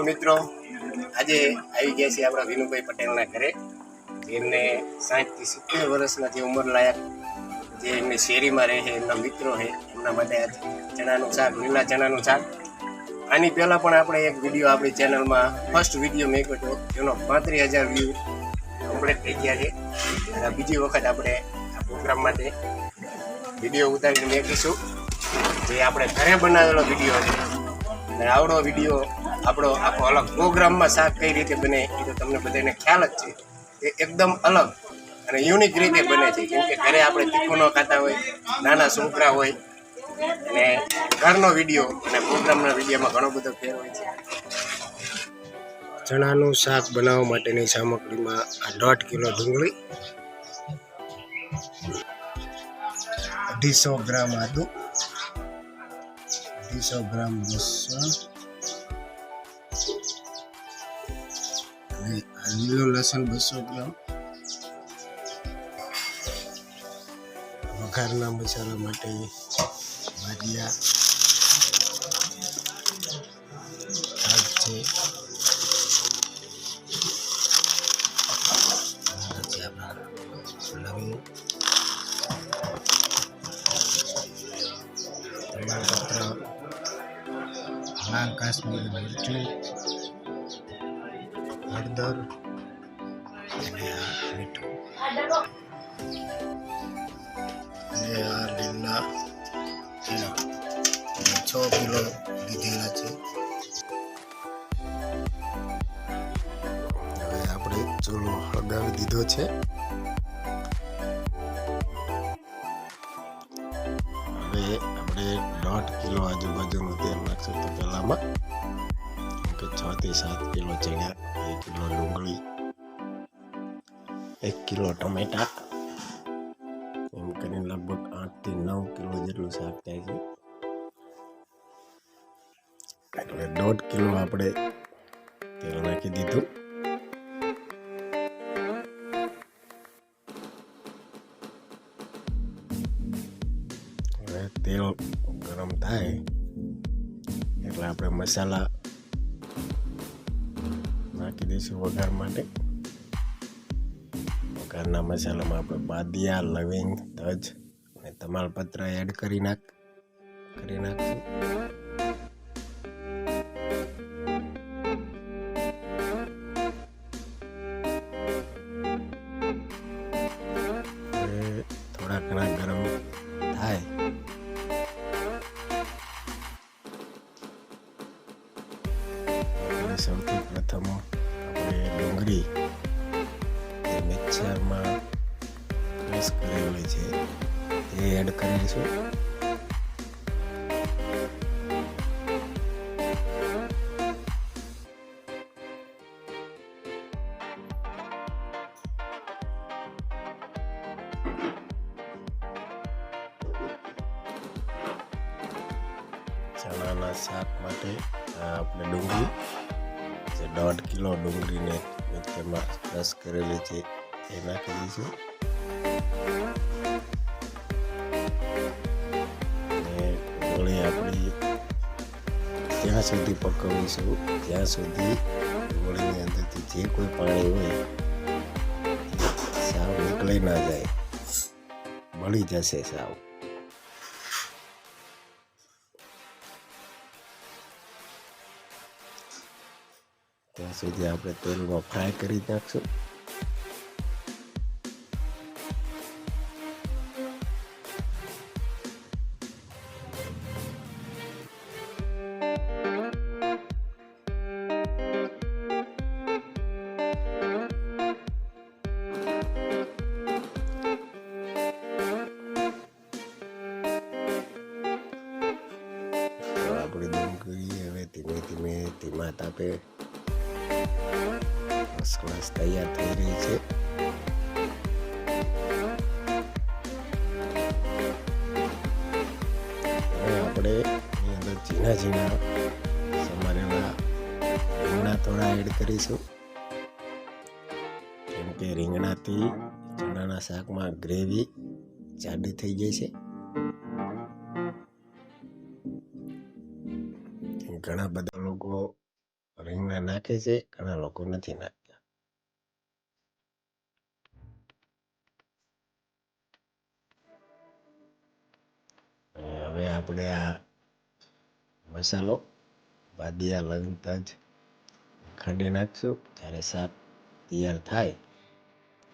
Hello મિત્રો. આજે આવી ગયા છે આપણા વિનુભાઈ પટેલના ઘરે. એમને સાઠથી સિત્તેર વર્ષના જે ઉંમર લાયક જે એમની શેરીમાં રહે છે, એમના મિત્રો છે, એમના માટે ચણાનું શાક, લીલા ચણાનું શાક. આની પહેલાં પણ આપણે એક વીડિયો આપણી ચેનલમાં ફર્સ્ટ વીડિયો મેં હતો. જેનો પાંત્રીસ હજાર વ્યૂ કમ્પ્લીટ થઈ ગયા છે. અને બીજી વખત આપણે આ પ્રોગ્રામ માટે વીડિયો ઉતારીને મેં મેકીશું જે આપણે ઘરે બનાવેલો વીડિયો છે. અને આવડો વીડિયો આપણો આખો અલગ પ્રોગ્રામમાં શાક કઈ રીતે બને એ તો તમને બધાને ખ્યાલ જ છે. એ એકદમ અલગ અને યુનિક રીતે બને છે. કેમ કે ઘરે આપણે તીખું ન ખાતા હોય, નાના છોકરા હોય, અને ઘરનો વીડિયો અને પ્રોગ્રામના વિડીયોમાં ઘણો બધો ફેર હોય છે. ચણાનું શાક બનાવવા માટેની સામગ્રીમાં આ દોઢ કિલો ડુંગળી, અઢીસો ગ્રામ આદુ, અઢીસો ગ્રામ લસણ અને આ લીલો લસણ બસો ગ્રામ વઘારના મસાલા માટે બાજિયા તાજ છે પછી આપણા લવિંગ તમાલપત્ર લાલ કાશ્મીરી મરચું હળદર અને આ છ કિલો લીધેલા છે. હવે આપણે ચૂલો હળગાવી દીધો છે. હવે આપણે દોઢ કિલો આજુબાજુનું તેલ નાખશું તો પહેલામાં. છ થી સાત કિલો ચણા એક કિલો ડુંગળી, એક કિલો ટમેટા, એમ કરીને લગભગ આઠથી નવ કિલો જેટલું શાક થાય છે. એટલે દોઢ કિલો આપણે તેલ નાખી દીધું. હવે તેલ ગરમ થાય એટલે આપણે મસાલા નાખી દઈશું વઘાર માટે વઘારના મસાલામાં આપણે બાદિયા, લવિંગ, તજ અને તમાલપત્ર એડ કરી નાખ, કરી નાખશું. ચણાના શાક માટે આપણે ડુંગળી જે દોઢ કિલો ડુંગળીને મિક્સરમાં ક્રશ કરેલી છે એ નાખી દઈશું ડુંગળી આપણી ત્યાં સુધી પકવીશું ત્યાં સુધી ડુંગળીની અંદરથી જે કોઈ પાણી હોય સાવ નીકળી ના જાય મળી જશે સાવ સુધી આપણે તેલમાં ફ્રાય કરી નાખશું. આપણે દૂર કરીએ હવે ધીમે ધીમે ધીમા તાપે ફર્સ્ટ તૈયાર થઈ રહી છે. આપણે એની અંદર ઝીણા ઝીણા સમારેલા રીંગણા થોડા એડ કરીશું. કેમ કે રીંગણાથી ચણાના શાકમાં ગ્રેવી જાડી થઈ જાય છે. ઘણા બધા લોકો રીંગણા નાખે છે ઘણા લોકો નથી નાખતા હવે આપણે આ મસાલો બાદિયા લવિંગ તજ ખાંડી નાખશું. જ્યારે શાક તૈયાર થાય,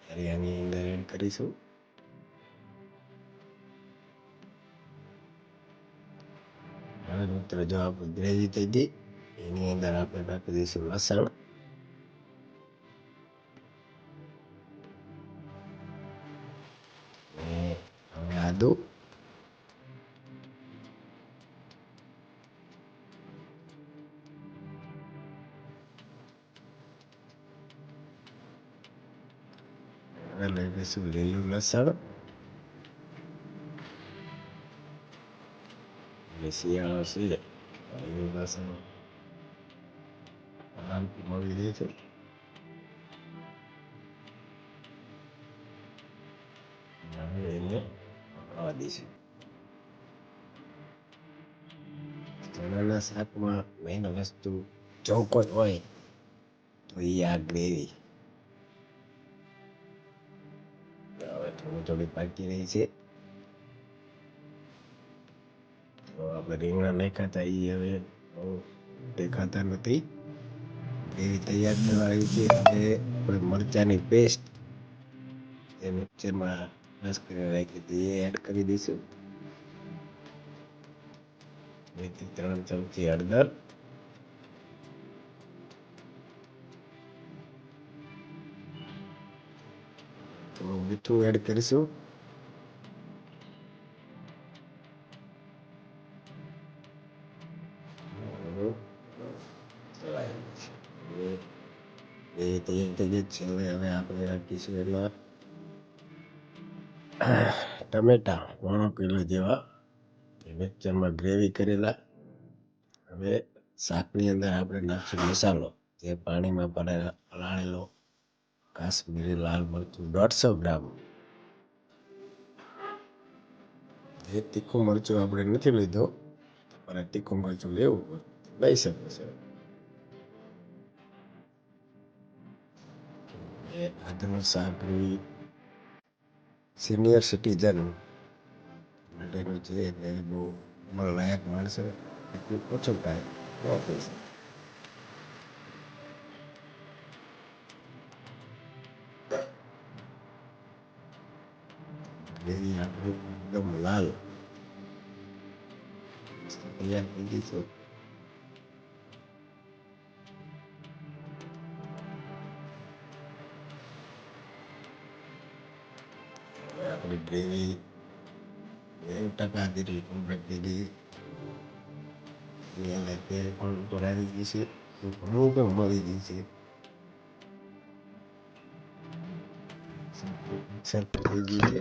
ત્યારે આની અંદર એડ કરીશું. હવે મિત્રો આપણે થઈ ગઈ એની અંદર આપણે નાખી દઈશું લસણ અને હવે આદુ હવે લઈ લઈશું લીલું લસણ એટલે શિયાળો આરામથી મળી રહે છે. ચણાના શાકમાં મેઇન વસ્તુ કોઈ હોય, તો એ આ ગ્રેવી હવે થોડી થોડી પાકી રહી છે. તો આપણે રીંગણા નાખ્યા હતા એ હવે દેખાતા નથી. ગ્રેવી તૈયાર થવા આવી છે એટલે આપણે મરચાંની પેસ્ટ એ મિક્સરમાં ક્રશ કરીને રાખી દઈએ એડ કરી દઈશું. બેથી ત્રણ ચમચી હળદર. મીઠું એડ કરીશું. છે. હવે હવે આપણે રાખીશું એમાં ટમેટા પોણો કિલો જેવા મિક્સરમાં ગ્રેવી કરેલા. હવે શાકની અંદર આપણે નાખશું મસાલો. જે પાણીમાં પડેલા પલાળેલો કાશ્મીરી લાલ મરચું દોઢસો ગ્રામ. જે તીખું મરચું આપણે નથી લીધો અને તીખું મરચું લેવું લઈ શકો છો એ આજનું શાક એ સિનિયર સિટીઝન માટેનું છે એટલે બહુ ઉંમરલાયક માણસો એટલું ઓછું ખાય તો આપી શકે ગ્રેવી આપણી એકદમ લાલ તૈયાર થઈ ગઈ છે ઘણું પણ મળી ગઈ છે મિક્સર થઈ ગઈ છે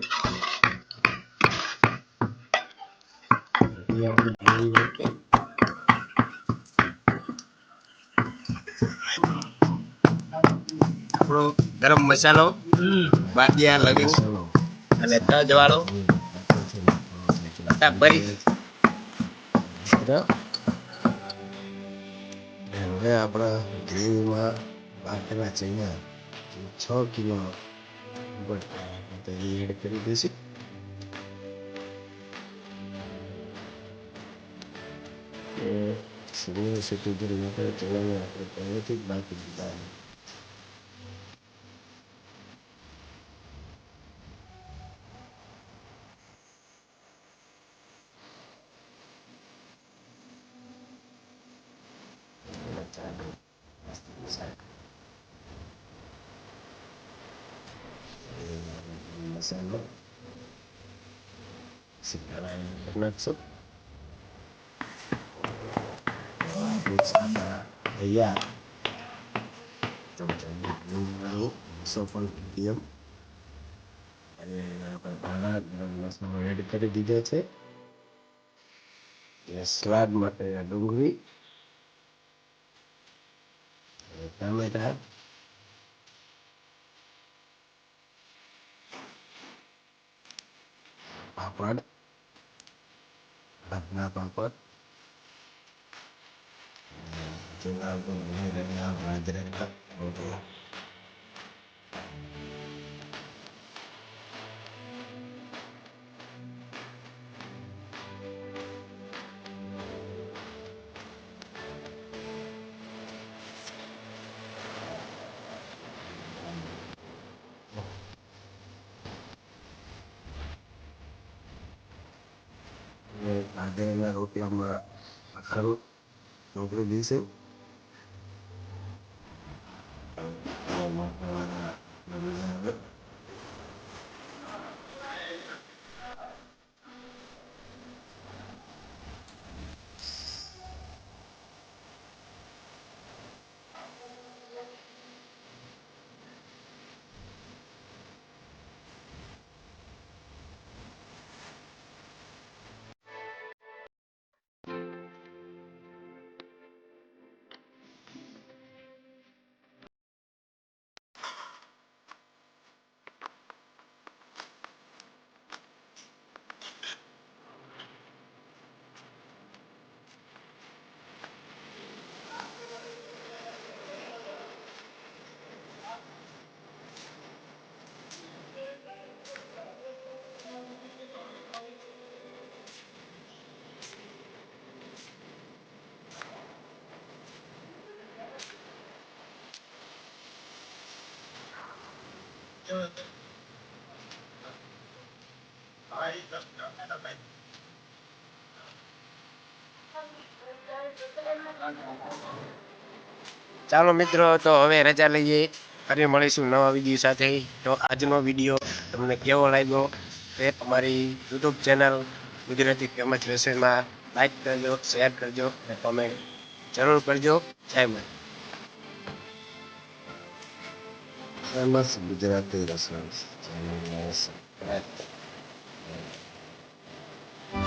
એ આપણી ગ્રેવી ઓકે આપણો ગરમ મસાલો બાદિયા લવિંગ ચલો આપણા ગ્રેવીમાં બાફેલા ચણા છ કિલો એડ કરી દેશે. એ સિનિયર સિટીઝન માટે આપણે પહેલેથી જ બાફી દીધા છે. ચાલો શાક મસાલો સીધાણા નાખશું આપણું શાક તૈયાર ચમચાની સફળ મીડિયમ અને આપણે ધાણા ગરમ મસાલો એડ કરી દીધો છે અને સલાડ માટે આ ડુંગળી અને ટામેટા પાપડ ભાતના પાપડ અને જુનાગઢ મેરૈયા બાજરાના la última salud, no dice. ચાલો મિત્રો, તો હવે રજા લઈએ. ફરી મળીશું નવા વીડિયો સાથે. તો આજનો વીડિયો તમને કેવો લાગ્યો તે અમારી યુટ્યુબ ચેનલ ગુજરાતી ફેમસ રસોઈમાં લાઈક કરજો શેર કરજો અને કોમેન્ટ જરૂર કરજો. જય માતા ફેમસ ગુજરાતી રસોઈ ચેનલને સબસ્ક્રાઈબ